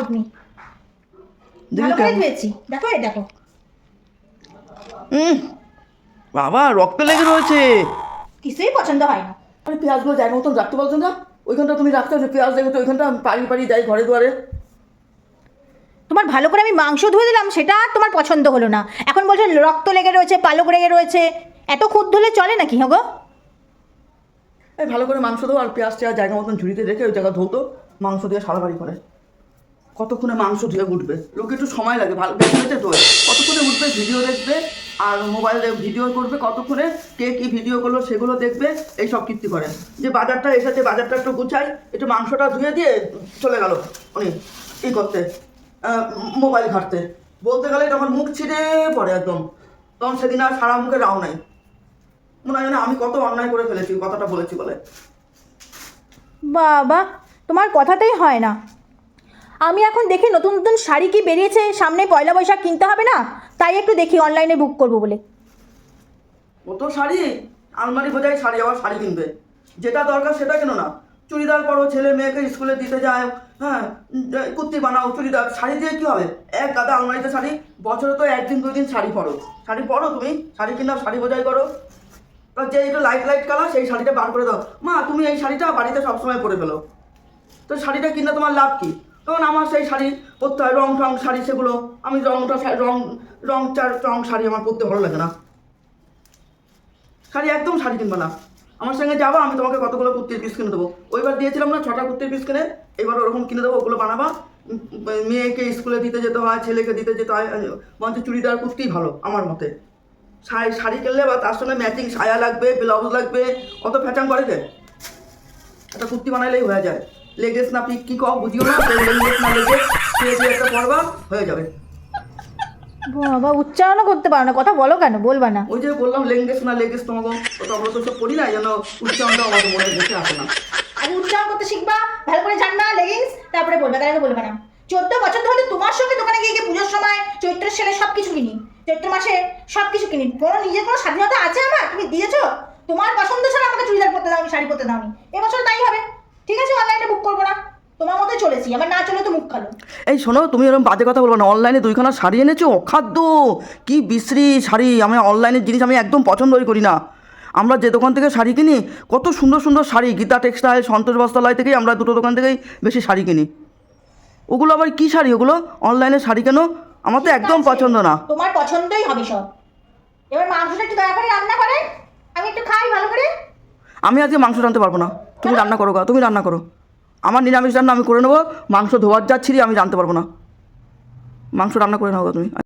মরুদনি ভালো করে ধুয়েছি দেখো এই দেখো। উম, বাবা রক্ত লেগে রয়েছে। কিছুই পছন্দ হয় না। আরে পেঁয়াজগুলো জায়গা মতন রাখতে বলছো না? ওইখানটা তুমি রাখতে হবে পেঁয়াজ দেখো তো ওইখানটা পাড়ি পাড়ি যাই ঘরে দুয়ারে। তোমার ভালো করে আমি মাংস ধুয়ে দিলাম সেটা আর তোমার পছন্দ হলো না। এখন বলছে রক্ত লেগে রয়েছে পালক লেগে রয়েছে। এত খুদ ধুলে চলে নাকি হ্যাঁ গো? ভালো করে মাংস দাও আর পেঁয়াজ টেয়াজ জায়গা মতন ঝুড়িতে রেখে ওই জায়গা ধৌতো মাংস দিয়ে সারা বাড়ি করে। কতক্ষণে মাংস ধুয়ে উঠবে? লোকে একটু সময় লাগে, ভালো বেশি তো কতক্ষণে উঠবে ভিডিও দেখবে, আর মোবাইলে ভিডিও করবে, কতক্ষণে, কে কী ভিডিও করল, সেগুলো দেখবে এই সব কীর্তি করে। যে বাজারটা এসেছে বাজারটা একটু গুছাই, একটু মাংসটা ধুয়ে দিয়ে চলে গেল উনি। ই করতে? মোবাইল ঘাটতে। বলতে গেলে তখন মুখ ছিঁড়ে পড়ে একদম। তখন সেদিন আর সারা মুখে রাও নাই। মনে হয় আমি কত অন্যায় করে ফেলেছি, কথাটা বলেছি বলে। বাবা, তোমার কথাতেই হয় না। আমি এখন দেখি নতুন নতুন শাড়ি কি বেরিয়েছে, সামনে পয়লা বৈশাখ কিনতে হবে না? তাই একটু দেখি অনলাইনে বুক করব বলে। ও তো শাড়ি? আলমারি বোঝাই শাড়ি, আবার শাড়ি কিনবে। যেটা দরকার সেটা কেন না? চুড়িদার পরো, ছেলে মেয়েকে স্কুলে দিতে যায় হ্যাঁ কুর্তি বানাও, চুড়িদার। শাড়ি দিয়ে কি হবে? এক গাদা আলমারিতে শাড়ি, বছরে তো একদিন দুই দিন শাড়ি পরো। শাড়ি পরো তুমি, শাড়ি কিনাও, শাড়ি বোঝাই করো। যে একটু লাইট লাইট কালার সেই শাড়িটা বার করে দাও। মা, তুমি এই শাড়িটা বাড়িতে সবসময় পরে ফেলো। তো শাড়িটা কিনে তোমার লাভ কি? তখন আমার সেই শাড়ি পরতে হয়, রং টং শাড়ি সেগুলো। আমি রংটা রং রং চার রং শাড়ি আমার পরতে ভালো লাগে না। শাড়ি একদম শাড়ি কিনবে না। আমার সঙ্গে যাব, আমি তোমাকে কতগুলো কুর্তির পিস কিনে দেবো। ওইবার দিয়েছিলাম না, ছটা কুর্তির পিস কিনে, এবার ওরকম কিনে দেবো, ওগুলো বানাবা। মেয়েকে স্কুলে দিতে যেতে হয়, ছেলেকে দিতে যেতে হয় মঞ্চ চুড়িদার, কুর্তি ভালো, আমার মতে। শাড়ি শাড়ি কিনলে বা তার সঙ্গে ম্যাচিং সায়া লাগবে ব্লাউজ লাগবে, অত ফ্যাচাং করে একটা কুর্তি বানাইলেই হয়ে যায়। লেগেস না পিক কি কও বুঝিও না লেগেস না লেগেস দিয়ে দিয়ে একটা পরবা হয়ে যাবে। বাবা উচ্চারণও করতে পারো না কথা বলো কেন বলবা না। ওই যে বললাম লেগেস না লেগেস তোমাকে তো আমরা তো সব পড়ি না যেন উচ্চারণটা আমাদের মনে বসে আসে না। আগে উচ্চারণ করতে শিখবা ভালো করে জানবা লেগিংস তারপরে বলবা আগে বলবা না। চোদ্দ বছর ধরে তোমার সঙ্গে দোকানে গিয়ে গিয়ে পুজোর সময় চৈত্রের সেলে সব কিছু কিনি চৈত্র মাসে সব কিছু কিনি। কোনো নিজের কোনো স্বাধীনতা আছে আমার? তুমি দিয়েছ? তোমার পছন্দ ছাড়া আমাকে চুড়িদার পরতে দাও আমি শাড়ি পরতে দাওনি। এবছর তাই হবে। ঠিক আছে অনলাইনে বুক করব না। তোমার মতোই চলেছি আমার না চলে তো মুখ খালো। এই শোনো তুমি এরকম বাজে কথা বলব না। অনলাইনে দুইখানা শাড়ি এনেছো? অখাদ্য! কি বিশ্রী শাড়ি! আমি অনলাইনের জিনিস আমি একদম পছন্দই করি না। আমরা যে দোকান থেকে শাড়ি কিনি কত সুন্দর সুন্দর শাড়ি গীতা টেক্সটাইল সন্তোষ বস্ত্রালয় থেকেই আমরা দুটো দোকান থেকেই বেশি শাড়ি কিনি। ওগুলো আবার কি শাড়ি ওগুলো? অনলাইনে শাড়ি কেন? আমার তো একদম পছন্দ না। তোমার পছন্দই হবে সব। এবার মাংসটা একটু দয়া করে রান্না করে আমি একটু খাই ভালো করে আমি আজকে মাংস রাঁধতে পারব না। তুমি রান্না করো গা, তুমি রান্না করো। আমার নিরামিষ রান্না আমি করে নেব, মাংস ধোয়ার যাচ্ছি আমি জানতে পারব না। মাংস রান্না করে নাও তুমি।